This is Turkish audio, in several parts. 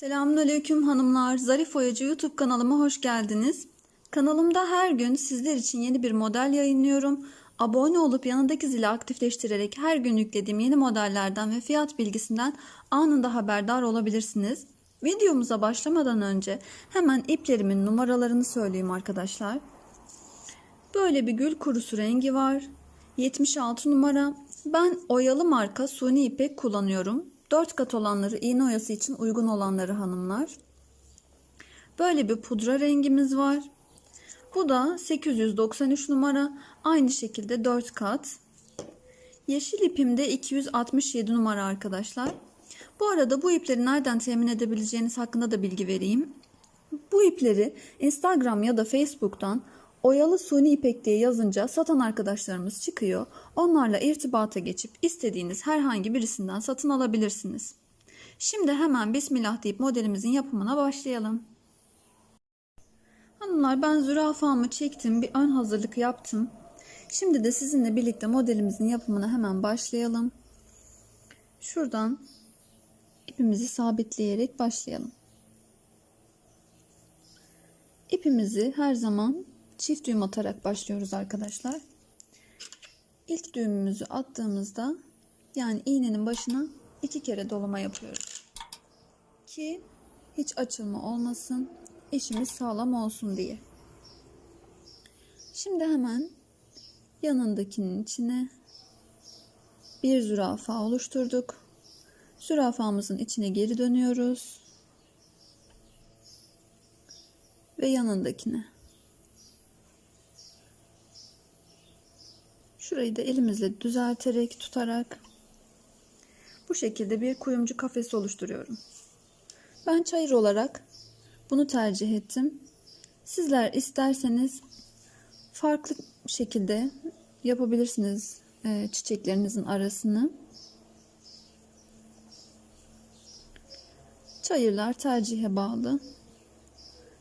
Selamünaleyküm hanımlar. Zarif Oyacı YouTube kanalıma hoş geldiniz. Kanalımda her gün sizler için yeni bir model yayınlıyorum. Abone olup yanındaki zili aktifleştirerek her gün yüklediğim yeni modellerden ve fiyat bilgisinden anında haberdar olabilirsiniz. Videomuza başlamadan önce hemen iplerimin numaralarını söyleyeyim arkadaşlar. Böyle bir gül kurusu rengi var. 76 numara. Ben oyalı marka suni ipek kullanıyorum. 4 kat olanları iğne oyası için uygun olanları hanımlar. Böyle bir pudra rengimiz var. Bu da 893 numara. Aynı şekilde 4 kat. Yeşil ipimde 267 numara arkadaşlar. Bu arada bu ipleri nereden temin edebileceğiniz hakkında da bilgi vereyim. Bu ipleri Instagram ya da Facebook'tan Oyalı suni ipek diye yazınca satan arkadaşlarımız çıkıyor. Onlarla irtibata geçip istediğiniz herhangi birisinden satın alabilirsiniz. Şimdi hemen Bismillah deyip modelimizin yapımına başlayalım. Hanımlar ben zürafamı çektim. Bir ön hazırlık yaptım. Şimdi de sizinle birlikte modelimizin yapımına hemen başlayalım. Şuradan ipimizi sabitleyerek başlayalım. İpimizi her zaman çift düğüm atarak başlıyoruz arkadaşlar. İlk düğümümüzü attığımızda yani iğnenin başına iki kere dolama yapıyoruz. Ki hiç açılma olmasın. işimiz sağlam olsun diye. Şimdi hemen yanındakinin içine bir zürafa oluşturduk. Zürafamızın içine geri dönüyoruz. Ve yanındakine. Şurayı da elimizle düzelterek tutarak bu şekilde bir kuyumcu kafesi oluşturuyorum. Ben çayır olarak bunu tercih ettim. Sizler isterseniz farklı şekilde yapabilirsiniz e, çiçeklerinizin arasını. Çayırlar tercihe bağlı.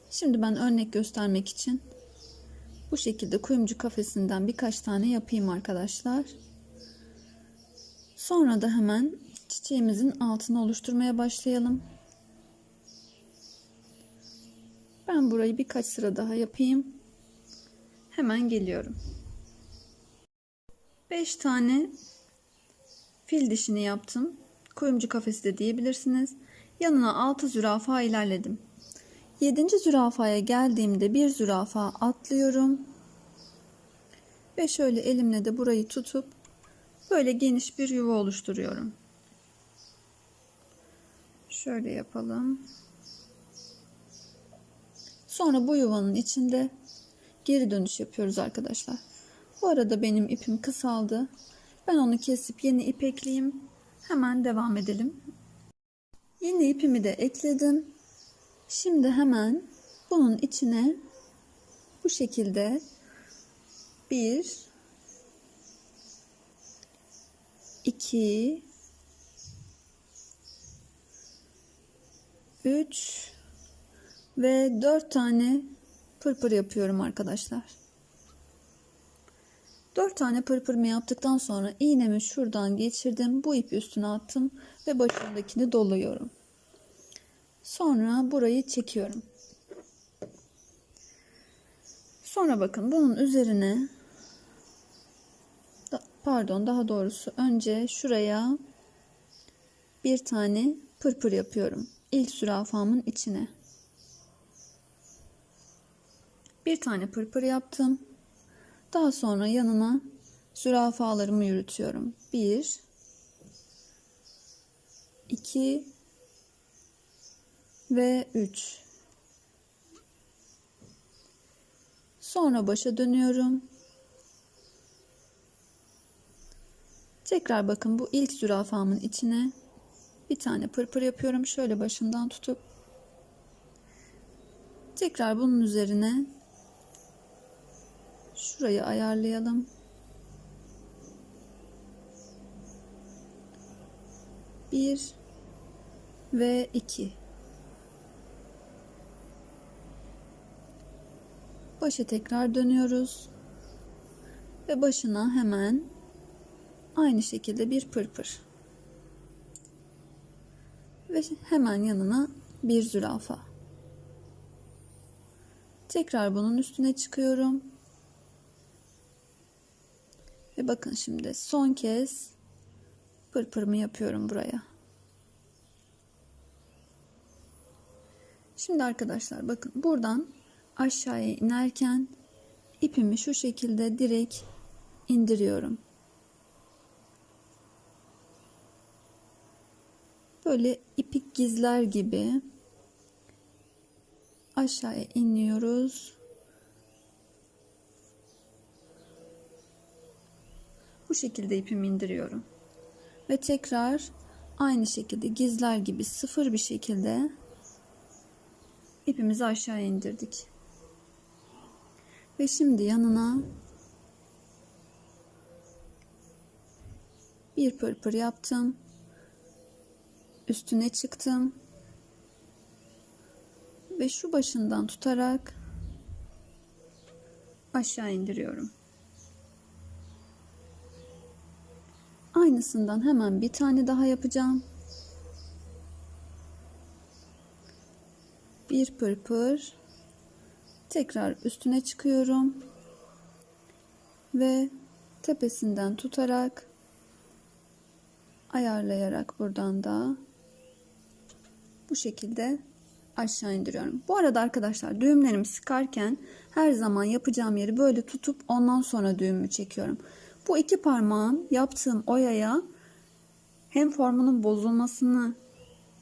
Şimdi ben örnek göstermek için bu şekilde kuyumcu kafesinden birkaç tane yapayım arkadaşlar. Sonra da hemen çiçeğimizin altını oluşturmaya başlayalım. Ben burayı birkaç sıra daha yapayım. Hemen geliyorum. 5 tane fil dişini yaptım. Kuyumcu kafesi de diyebilirsiniz. Yanına 6 zürafa ilerledim. 7. zürafaya geldiğimde bir zürafa atlıyorum. Ve şöyle elimle de burayı tutup böyle geniş bir yuva oluşturuyorum. Şöyle yapalım. Sonra bu yuvanın içinde geri dönüş yapıyoruz arkadaşlar. Bu arada benim ipim kısaldı. Ben onu kesip yeni ip ekleyeyim. Hemen devam edelim. Yeni ipimi de ekledim. Şimdi hemen bunun içine bu şekilde bir, iki, üç ve dört tane pırpır yapıyorum arkadaşlar. Dört tane pırpırımı yaptıktan sonra iğnemi şuradan geçirdim. Bu ipi üstüne attım ve başındakini doluyorum. Sonra burayı çekiyorum. Sonra bakın bunun üzerine pardon daha doğrusu önce şuraya bir tane pırpır yapıyorum. İlk zürafamın içine. Bir tane pırpır yaptım. Daha sonra yanına zürafalarımı yürütüyorum. Bir, iki ve 3. Sonra başa dönüyorum. Tekrar bakın bu ilk zürafamın içine bir tane pırpır yapıyorum. Şöyle başından tutup tekrar bunun üzerine şurayı ayarlayalım. Bir ve iki. Başa tekrar dönüyoruz. Ve başına hemen aynı şekilde bir pırpır. Ve hemen yanına bir zürafa. Tekrar bunun üstüne çıkıyorum. Ve bakın şimdi son kez pırpırımı yapıyorum buraya. Şimdi arkadaşlar bakın buradan aşağıya inerken ipimi şu şekilde direkt indiriyorum. Böyle ipik gizler gibi aşağıya iniyoruz. Bu şekilde ipimi indiriyorum. Ve tekrar aynı şekilde gizler gibi sıfır bir şekilde ipimizi aşağı indirdik. Ve şimdi yanına bir pırpır yaptım. Üstüne çıktım. Ve şu başından tutarak aşağı indiriyorum. Aynısından hemen bir tane daha yapacağım. Bir pırpır. Tekrar üstüne çıkıyorum. Ve tepesinden tutarak ayarlayarak buradan da bu şekilde aşağı indiriyorum. Bu arada arkadaşlar düğümlerimi sıkarken her zaman yapacağım yeri böyle tutup ondan sonra düğümü çekiyorum. Bu iki parmağın yaptığım oyaya hem formunun bozulmasını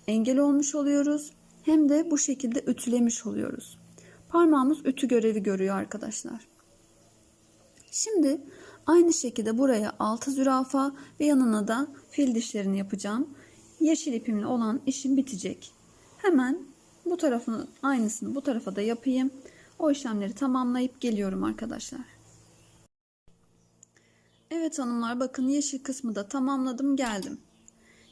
engel olmuş oluyoruz hem de bu şekilde ütülemiş oluyoruz. Parmağımız ütü görevi görüyor arkadaşlar. Şimdi aynı şekilde buraya altı zürafa ve yanına da fil dişlerini yapacağım. Yeşil ipimle olan işim bitecek. Hemen bu tarafın aynısını bu tarafa da yapayım. O işlemleri tamamlayıp geliyorum arkadaşlar. Evet hanımlar bakın yeşil kısmı da tamamladım geldim.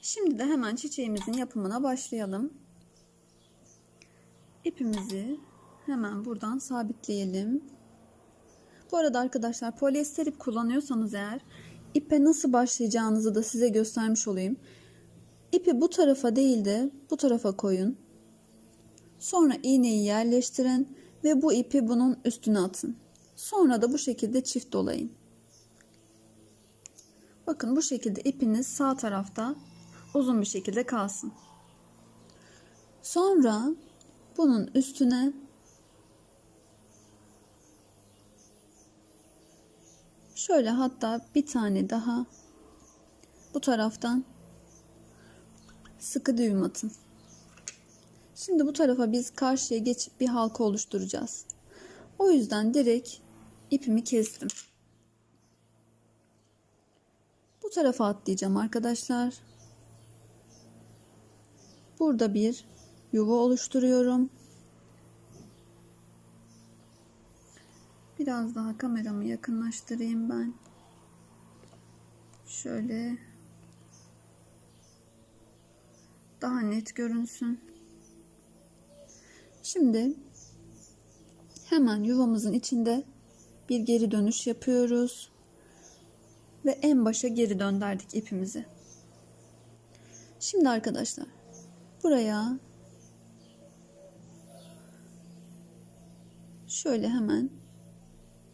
Şimdi de hemen çiçeğimizin yapımına başlayalım. İpimizi hemen buradan sabitleyelim. Bu arada arkadaşlar polyester ip kullanıyorsanız eğer ipe nasıl başlayacağınızı da size göstermiş olayım. İpi bu tarafa değil de bu tarafa koyun. Sonra iğneyi yerleştirin ve bu ipi bunun üstüne atın. Sonra da bu şekilde çift dolayın. Bakın bu şekilde ipiniz sağ tarafta uzun bir şekilde kalsın. Sonra bunun üstüne şöyle hatta bir tane daha bu taraftan sıkı düğüm atın. Şimdi bu tarafa biz karşıya geçip bir halka oluşturacağız. O yüzden direkt ipimi kestim. Bu tarafa atlayacağım arkadaşlar. Burada bir yuva oluşturuyorum. Biraz daha kameramı yakınlaştırayım ben. Şöyle daha net görünsün. Şimdi hemen yuvamızın içinde bir geri dönüş yapıyoruz ve en başa geri döndürdük ipimizi. Şimdi arkadaşlar buraya şöyle hemen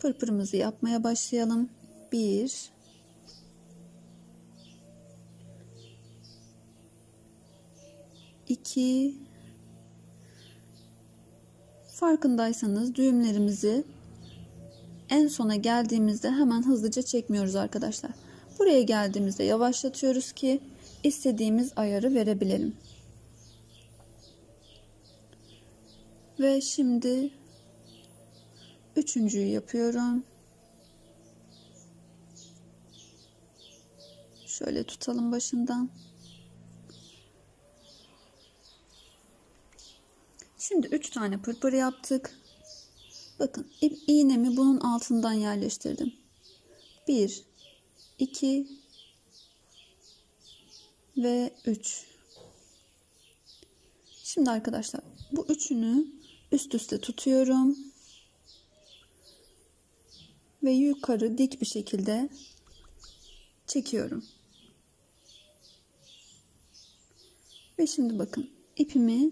pırpırımızı yapmaya başlayalım. Bir iki farkındaysanız düğümlerimizi en sona geldiğimizde hemen hızlıca çekmiyoruz arkadaşlar. Buraya geldiğimizde yavaşlatıyoruz ki istediğimiz ayarı verebilelim. Ve şimdi üçüncüyü yapıyorum. Şöyle tutalım başından. Şimdi 3 tane pırpır yaptık. Bakın iğnemi bunun altından yerleştirdim. 1 2 ve 3. Şimdi arkadaşlar bu üçünü üst üste tutuyorum. Ve yukarı dik bir şekilde çekiyorum. Ve şimdi bakın ipimi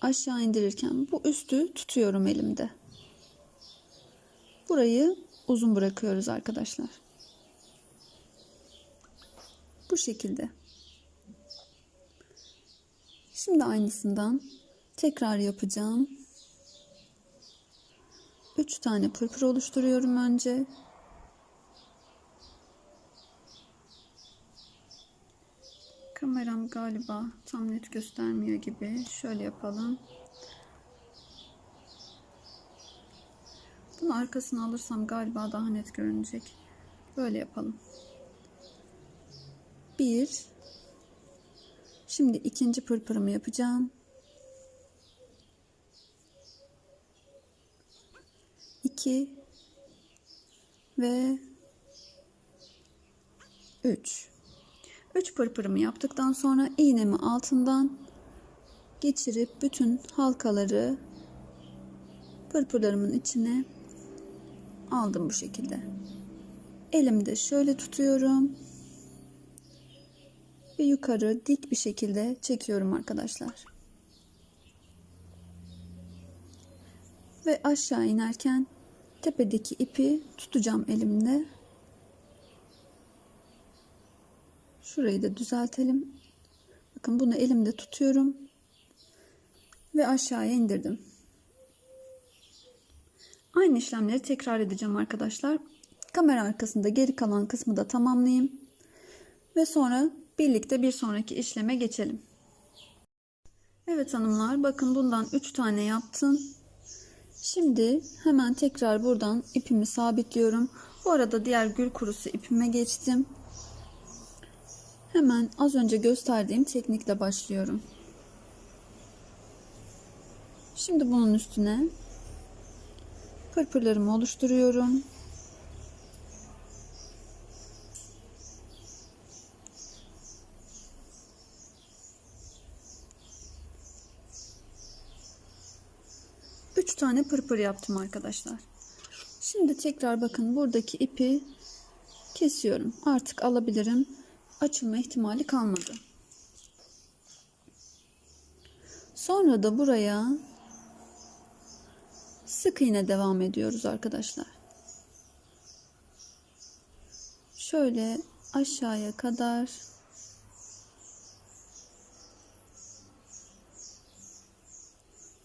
aşağı indirirken bu üstü tutuyorum elimde. Burayı uzun bırakıyoruz arkadaşlar. Bu şekilde. Şimdi aynısından tekrar yapacağım. 3 tane pırpır oluşturuyorum önce. Kameram galiba tam net göstermiyor gibi. Şöyle yapalım. Bunu arkasına alırsam galiba daha net görünecek. Böyle yapalım. Bir. Şimdi ikinci pırpırımı yapacağım. İki. Ve üç. Üç pırpırımı yaptıktan sonra iğnemi altından geçirip bütün halkaları pırpırlarımın içine aldım bu şekilde. Elimde şöyle tutuyorum ve yukarı dik bir şekilde çekiyorum arkadaşlar. Ve aşağı inerken tepedeki ipi tutacağım elimle. Şurayı da düzeltelim. Bakın bunu elimde tutuyorum ve aşağıya indirdim. Aynı işlemleri tekrar edeceğim arkadaşlar. Kamera arkasında geri kalan kısmı da tamamlayayım. Ve sonra birlikte bir sonraki işleme geçelim. Evet hanımlar bakın bundan 3 tane yaptım. Şimdi hemen tekrar buradan ipimi sabitliyorum. Bu arada diğer gül kurusu ipime geçtim. Hemen az önce gösterdiğim teknikle başlıyorum. Şimdi bunun üstüne pırpırlarımı oluşturuyorum. Tane pırpır yaptım arkadaşlar. Şimdi tekrar bakın buradaki ipi kesiyorum. Artık alabilirim. Açılma ihtimali kalmadı. Sonra da buraya sık iğne devam ediyoruz arkadaşlar. Şöyle aşağıya kadar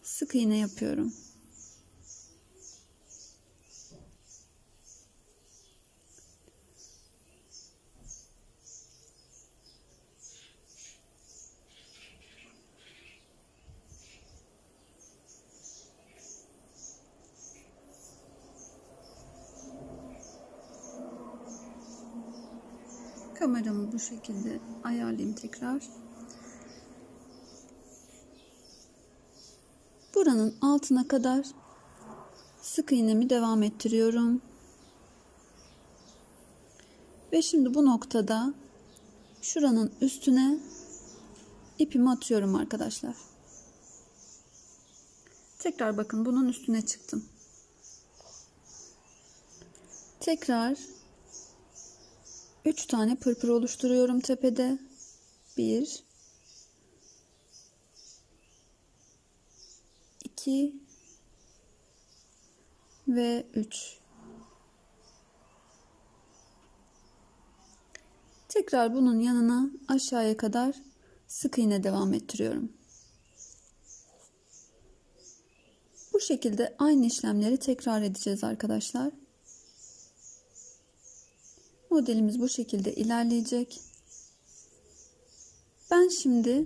sık iğne yapıyorum. Kameramı bu şekilde ayarlayayım tekrar. Buranın altına kadar sık iğnemi devam ettiriyorum. Ve şimdi bu noktada şuranın üstüne ipimi atıyorum arkadaşlar. Tekrar bakın bunun üstüne çıktım. Tekrar 3 tane pırpır oluşturuyorum tepede. 1 2 ve 3 Tekrar bunun yanına aşağıya kadar sık iğne devam ettiriyorum. Bu şekilde aynı işlemleri tekrar edeceğiz arkadaşlar. Modelimiz bu şekilde ilerleyecek. Ben şimdi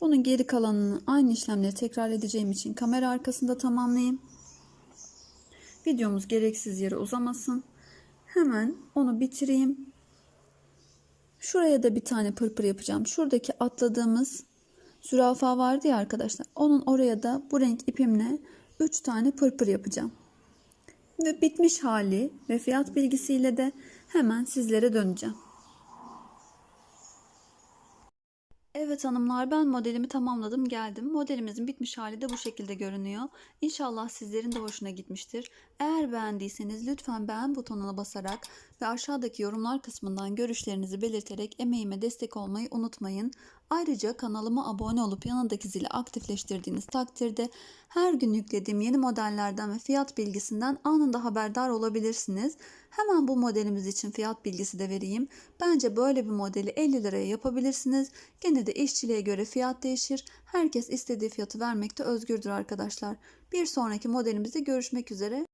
bunun geri kalanını aynı işlemleri tekrar edeceğim için kamera arkasında tamamlayayım. Videomuz gereksiz yere uzamasın. Hemen onu bitireyim. Şuraya da bir tane pırpır yapacağım. Şuradaki atladığımız zürafa vardı ya arkadaşlar. Onun oraya da bu renk ipimle 3 tane pırpır yapacağım. Ve bitmiş hali ve fiyat bilgisiyle de hemen sizlere döneceğim. Evet hanımlar ben modelimi tamamladım geldim. Modelimizin bitmiş hali de bu şekilde görünüyor. İnşallah sizlerin de hoşuna gitmiştir. Eğer beğendiyseniz lütfen beğen butonuna basarak ve aşağıdaki yorumlar kısmından görüşlerinizi belirterek emeğime destek olmayı unutmayın. Ayrıca kanalıma abone olup yanındaki zili aktifleştirdiğiniz takdirde her gün yüklediğim yeni modellerden ve fiyat bilgisinden anında haberdar olabilirsiniz. Hemen bu modelimiz için fiyat bilgisi de vereyim. Bence böyle bir modeli 50 liraya yapabilirsiniz. Gene de işçiliğe göre fiyat değişir. Herkes istediği fiyatı vermekte özgürdür arkadaşlar. Bir sonraki modelimizde görüşmek üzere.